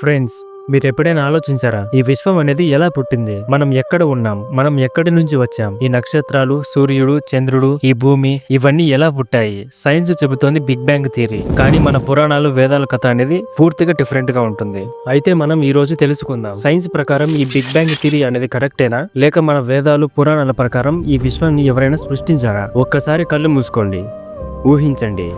Friends మీరు ఎప్పుడైనా ఆలోచించారా? ఈ విశ్వం అనేది ఎలా పుట్టింది? మనం ఎక్కడ ఉన్నాం? మనం ఎక్కడి నుంచి వచ్చాం? ఈ నక్షత్రాలు సూర్యుడు చంద్రుడు ఈ భూమి ఇవన్నీ ఎలా పుట్టాయి? సైన్స్ చెబుతోంది బిగ్ బ్యాంగ్ థియరీ కానీ మన పురాణాలు వేదాల కథ అనేది పూర్తిగా డిఫరెంట్గా ఉంటుంది. అయితే మనం ఈ రోజు తెలుసుకుందాం. సైన్స్ ప్రకారం ఈ బిగ్ బ్యాంగ్ థియరీ అనేది కరెక్టేనా లేక మన వేదాలు పురాణాల ప్రకారం ఈ విశ్వాన్ని ఎవరైనా సృష్టించారా? ఒక్కసారి కళ్ళు మూసుకోండి. ఊహించండి.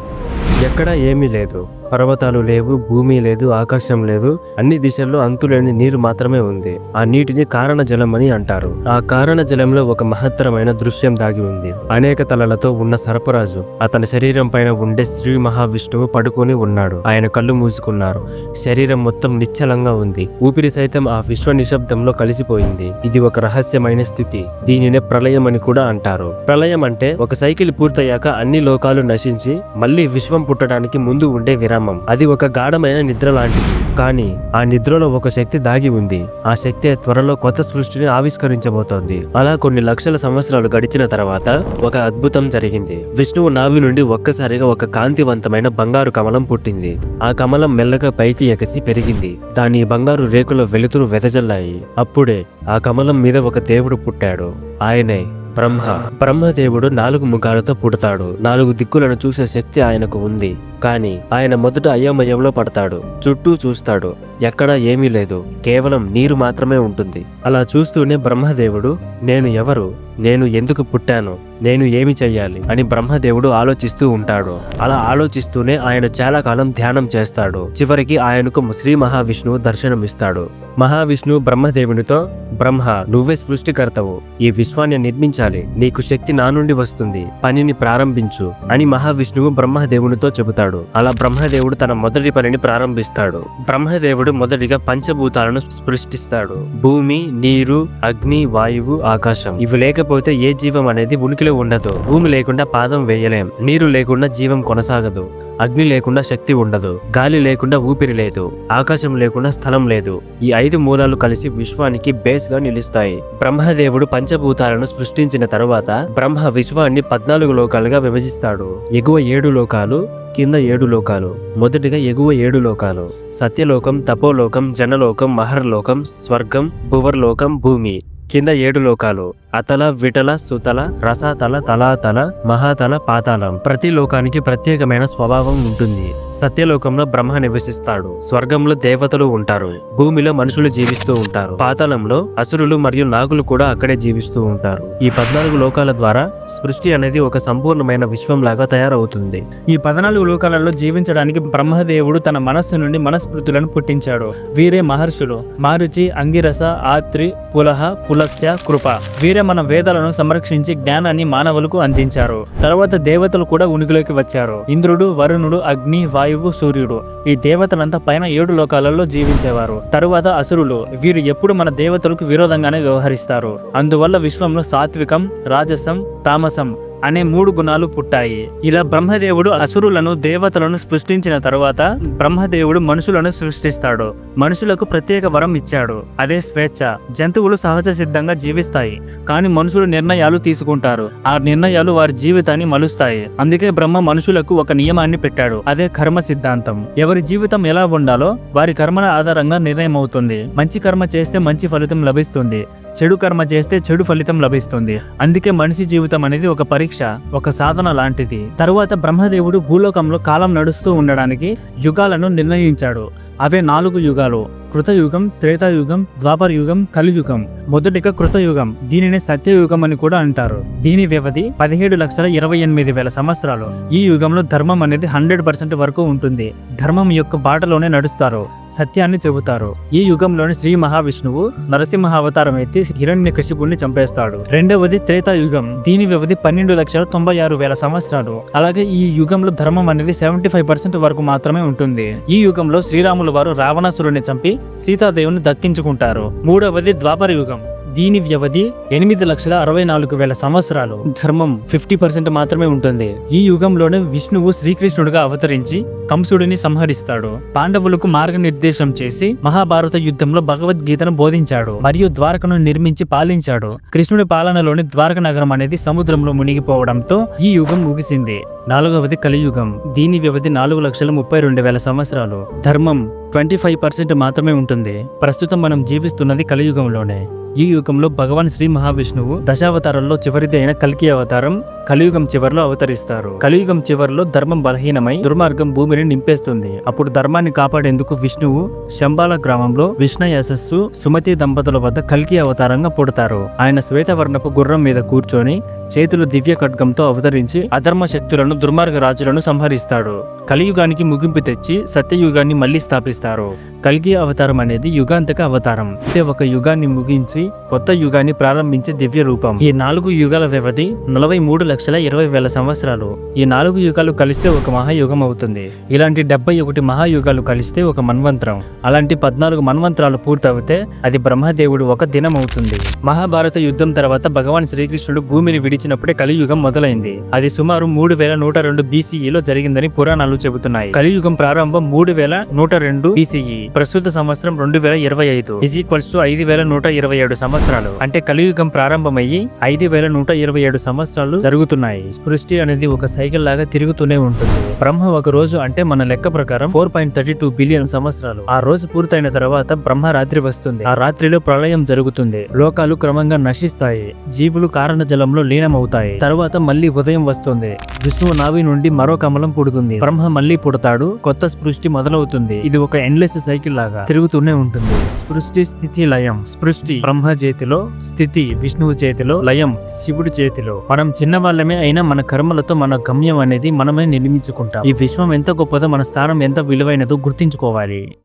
ఎక్కడా ఏమీ లేదు. పర్వతాలు లేవు భూమి లేదు ఆకాశం లేదు అన్ని దిశల్లో అంతులేని నీరు మాత్రమే ఉంది. ఆ నీటిని కారణ జలం అని అంటారు. ఆ కారణ జలంలో ఒక మహత్తరమైన దృశ్యం దాగి ఉంది. అనేక తలలతో ఉన్న సర్పరాజు అతని శరీరం పైన ఉండే శ్రీ మహావిష్ణువు పడుకొని ఉన్నాడు. ఆయన కళ్ళు మూసుకున్నారు. శరీరం మొత్తం నిశ్చలంగా ఉంది. ఊపిరి సైతం ఆ విశ్వ నిశ్శబ్దంలో కలిసిపోయింది. ఇది ఒక రహస్యమైన స్థితి. దీనినే ప్రళయం అని కూడా అంటారు. ప్రళయం అంటే ఒక సైకిల్ పూర్తయ్యాక అన్ని లోకాలు నశించి మళ్ళీ విశ్వం పుట్టడానికి ముందు ఉండే విరామం. అది ఒక గాఢమైన నిద్ర లాంటిది. కానీ ఆ నిద్రలో ఒక శక్తి దాగి ఉంది. ఆ శక్తి త్వరలో కొత్త సృష్టిని ఆవిష్కరించబోతోంది. అలా కొన్ని లక్షల సంవత్సరాలు గడిచిన తర్వాత ఒక అద్భుతం జరిగింది. విష్ణువు నావి నుండి ఒక్కసారిగా ఒక కాంతివంతమైన బంగారు కమలం పుట్టింది. ఆ కమలం మెల్లగా పైకి ఎగసి పెరిగింది. దాని బంగారు రేకుల వెలుతురు వెదజల్లాయి. అప్పుడే ఆ కమలం మీద ఒక దేవుడు పుట్టాడు. ఆయనే బ్రహ్మ. బ్రహ్మదేవుడు నాలుగు ముఖాలతో పుడతాడు. నాలుగు దిక్కులను చూసే శక్తి ఆయనకు ఉంది. కానీ ఆయన మొదట అయోమయంలో పడతాడు. చుట్టూ చూస్తాడు. ఎక్కడా ఏమీ లేదు. కేవలం నీరు మాత్రమే ఉంటుంది. అలా చూస్తూనే బ్రహ్మదేవుడు నేను ఎవరు? నేను ఎందుకు పుట్టాను? నేను ఏమి చెయ్యాలి? అని బ్రహ్మదేవుడు ఆలోచిస్తూ ఉంటాడు. అలా ఆలోచిస్తూనే ఆయన చాలా కాలం ధ్యానం చేస్తాడు. చివరికి ఆయనకు శ్రీ మహావిష్ణువు దర్శనమిస్తాడు. మహావిష్ణువు బ్రహ్మదేవునితో బ్రహ్మ నువ్వే సృష్టికర్తవు. ఈ విశ్వాన్ని నిర్మించాలి. నీకు శక్తి నా నుండి వస్తుంది. పనిని ప్రారంభించు అని మహావిష్ణువు బ్రహ్మదేవునితో చెబుతాడు. అలా బ్రహ్మదేవుడు తన మొదటి పనిని ప్రారంభిస్తాడు. బ్రహ్మదేవుడు మొదటిగా పంచభూతాలను సృష్టిస్తాడు. భూమి నీరు అగ్ని వాయువు ఆకాశం. ఇవి లేక లేకపోతే ఏ జీవం అనేది ఉనికిలో ఉండదు. భూమి లేకుండా పాదం వేయలేం. నీరు లేకుండా జీవం కొనసాగదు. అగ్ని లేకుండా శక్తి ఉండదు. గాలి లేకుండా ఊపిరి లేదు. ఆకాశం లేకుండా స్థలం లేదు. ఈ ఐదు మూలాలు కలిసి విశ్వానికి బేస్గా నిలుస్తాయి. బ్రహ్మదేవుడు పంచభూతాలను సృష్టించిన తరువాత బ్రహ్మ విశ్వాన్ని పద్నాలుగు లోకాలుగా విభజిస్తాడు. ఎగువ ఏడు లోకాలు కింద ఏడు లోకాలు మొదటిగా ఎగువ ఏడు లోకాలు. సత్యలోకం తపోలోకం జనలోకం మహర్లోకం స్వర్గం భువర్లోకం భూమి. కింద ఏడు లోకాలు అతల విటల సుతల రసాతల తలాతల మహాతల పాతాళం ప్రతి లోకానికి ప్రత్యేకమైన స్వభావం ఉంటుంది. సత్యలోకంలో బ్రహ్మ నివసిస్తాడు. స్వర్గంలో దేవతలు ఉంటారు. భూమిలో మనుషులు జీవిస్తూ ఉంటారు. పాతాళంలో అసురులు మరియు నాగులు కూడా అక్కడే జీవిస్తూ ఉంటారు. ఈ పద్నాలుగు లోకాల ద్వారా సృష్టి అనేది ఒక సంపూర్ణమైన విశ్వంలాగా తయారవుతుంది. ఈ పద్నాలుగు లోకాలలో జీవించడానికి బ్రహ్మదేవుడు తన మనస్సు నుండి మనస్మృతులను పుట్టించాడు. వీరే మహర్షులు. మారుచి అంగిరస ఆత్రి పులహ పులత్స్య కృప. వీరే మన వేదాలను సంరక్షించి జ్ఞానాన్ని మానవులకు అందించారు. తర్వాత దేవతలు కూడా ఉనికిలోకి వచ్చారు. ఇంద్రుడు వరుణుడు అగ్ని వాయువు సూర్యుడు ఈ దేవతలంతా పైన ఏడు లోకాలలో జీవించేవారు. తరువాత అసురులు వీరు ఎప్పుడు మన దేవతలకు విరోధంగానే వ్యవహరిస్తారు. అందువల్ల విశ్వంలో సాత్వికం రాజసం తామసం అనే మూడు గుణాలు పుట్టాయి. ఇలా బ్రహ్మదేవుడు అసురులను దేవతలను సృష్టించిన తరువాత బ్రహ్మదేవుడు మనుషులను సృష్టిస్తాడు. మనుషులకు ప్రత్యేక వరం ఇచ్చాడు. అదే స్వేచ్ఛ. జంతువులు సహజ సిద్ధంగా జీవిస్తాయి. కానీ మనుషులు నిర్ణయాలు తీసుకుంటారు. ఆ నిర్ణయాలు వారి జీవితాన్ని మలుస్తాయి. అందుకే బ్రహ్మ మనుషులకు ఒక నియమాన్ని పెట్టాడు. అదే కర్మ సిద్ధాంతం. ఎవరి జీవితం ఎలా ఉండాలో వారి కర్మల ఆధారంగా నిర్ణయం అవుతుంది మంచి కర్మ చేస్తే మంచి ఫలితం లభిస్తుంది. చెడు కర్మ చేస్తే చెడు ఫలితం లభిస్తుంది. అందుకే మనిషి జీవితం అనేది ఒక పరీక్ష ఒక సాధన లాంటిది. తరువాత బ్రహ్మదేవుడు భూలోకంలో కాలం నడుస్తూ ఉండడానికి యుగాలను నిర్ణయించాడు. అవే నాలుగు యుగాలు. కృతయుగం త్రేతాయుగం ద్వాపర యుగం కలియుగం. మొదటిగా కృతయుగం దీనిని సత్యయుగం అని కూడా అంటారు. దీని వ్యవధి పదిహేడు లక్షల ఇరవై ఎనిమిది వేల సంవత్సరాలు. ఈ యుగంలో ధర్మం అనేది హండ్రెడ్ పర్సెంట్ వరకు ఉంటుంది. ధర్మం యొక్క బాటలోనే నడుస్తారు. సత్యాన్ని చెబుతారు. ఈ యుగంలోని శ్రీ మహావిష్ణువు నరసింహ అవతారం ఎత్తి హిరణ్య కశిపుణ్ణి చంపేస్తాడు. రెండవది త్రేతాయుగం దీని వ్యవధి పన్నెండు లక్షల తొంభై ఆరు వేల సంవత్సరాలు. అలాగే ఈ యుగంలో ధర్మం అనేది సెవెంటీ ఫైవ్ పర్సెంట్ వరకు మాత్రమే ఉంటుంది. ఈ యుగంలో శ్రీరాములు వారు రావణాసురుని చంపి సీతాదేవుని దక్కించుకుంటారు. మూడవది ద్వాపర యుగం దీని వ్యవధి ఎనిమిది లక్షల అరవై నాలుగు వేల సంవత్సరాలు. ధర్మం ఫిఫ్టీ పర్సెంట్ మాత్రమే ఉంటుంది. ఈ యుగంలోనే విష్ణువు శ్రీకృష్ణుడిగా అవతరించి కంసుడిని సంహరిస్తాడు. పాండవులకు మార్గనిర్దేశం చేసి మహాభారత యుద్ధంలో భగవద్గీతను బోధించాడు మరియు ద్వారకను నిర్మించి పాలించాడు. కృష్ణుడి పాలనలోని ద్వారక నగరం అనేది సముద్రంలో మునిగిపోవడంతో ఈ యుగం ముగిసింది. నాలుగవది కలియుగం. దీని వ్యవధి నాలుగు లక్షల ముప్పై రెండు వేల సంవత్సరాలు. ధర్మం ట్వంటీ ఫైవ్ పర్సెంట్ మాత్రమే ఉంటుంది. ప్రస్తుతం మనం జీవిస్తున్నది కలియుగంలోనే. ఈ కలియుగంలో భగవాన్ శ్రీ మహావిష్ణువు దశావతారంలో చివరిది అయిన కల్కి అవతారం కలియుగం చివరిలో అవతరిస్తారు. కలియుగం చివరిలో ధర్మం బలహీనమై దుర్మార్గం భూమిని నింపేస్తుంది. అప్పుడు ధర్మాన్ని కాపాడేందుకు విష్ణువు శంబాల గ్రామంలో విష్ణు యశస్సు సుమతి దంపతుల వద్ద కల్కి అవతారంగా పుడతారు. ఆయన శ్వేతవర్ణపు గుర్రం మీద కూర్చొని చేతులు దివ్య ఖడ్గంతో అవతరించి అధర్మ శక్తులను దుర్మార్గ రాజులను సంహరిస్తాడు. కలియుగానికి ముగింపు తెచ్చి సత్యయుగాన్ని మళ్ళీ స్థాపిస్తారు. కల్కి అవతారం అనేది యుగాంతక అవతారం. అంటే ఒక యుగాన్ని ముగించి కొత్త యుగాన్ని ప్రారంభించే దివ్య రూపం. ఈ నాలుగు యుగాల వ్యవధి నలభై మూడు లక్షల ఇరవై వేల సంవత్సరాలు. ఈ నాలుగు యుగాలు కలిస్తే ఒక మహాయుగం అవుతుంది. ఇలాంటి డెబ్బై ఒకటి మహాయుగాలు కలిస్తే ఒక మన్వంతరం. అలాంటి పద్నాలుగు మన్వంతరాలు పూర్తవుతే అది బ్రహ్మదేవుడు ఒక దినం అవుతుంది. మహాభారత యుద్ధం తర్వాత భగవాన్ శ్రీకృష్ణుడు భూమిని విడిచినప్పుడే కలియుగం మొదలైంది. అది సుమారు మూడు వేల నూట రెండు బీసీఈలో జరిగిందని పురాణాలు చెబుతున్నాయి. కలియుగం ప్రారంభం మూడు వేల నూట రెండు బీసీఈ. ప్రస్తుత సంవత్సరం రెండు వేల ఇరవై ఐదు. ఈక్వల్స్ టు ఐదు వేల నూట ఇరవై ఏడు సంవత్సరం. సంవత్సరాలు. అంటే కలియుగం ప్రారంభమయ్యి ఐదు వేల నూట ఇరవై ఏడు సంవత్సరాలు జరుగుతున్నాయి. సృష్టి అనేది ఒక సైకిల్ లాగా తిరుగుతూనే ఉంటుంది. బ్రహ్మ ఒక రోజు అంటే మన లెక్క ప్రకారం four point thirty two billion సంవత్సరాలు. ఆ రోజు పూర్తయిన తర్వాత బ్రహ్మ రాత్రి వస్తుంది. ఆ రాత్రిలో ప్రళయం జరుగుతుంది. లోకాలు క్రమంగా నశిస్తాయి. జీవులు కారణ జలంలో లీనమవుతాయి. తర్వాత మళ్ళీ ఉదయం వస్తుంది. విష్ణువు నావి నుండి మరో కమలం పుడుతుంది. బ్రహ్మ మళ్ళీ పుడతాడు. కొత్త సృష్టి మొదలవుతుంది. ఇది ఒక ఎండ్లెస్ సైకిల్ లాగా తిరుగుతూనే ఉంటుంది. సృష్టి స్థితి లయం సృష్టి బ్రహ్మ చేతిలో స్థితి విష్ణువు చేతిలో లయం శివుడి చేతిలో. మనం చిన్న వాళ్ళమే అయినా మన కర్మలతో మన గమ్యం అనేది మనమే నిర్మించుకుంటాం. ఈ విశ్వం ఎంత గొప్పదో మన స్థానం ఎంత విలువైనదో గుర్తించుకోవాలి.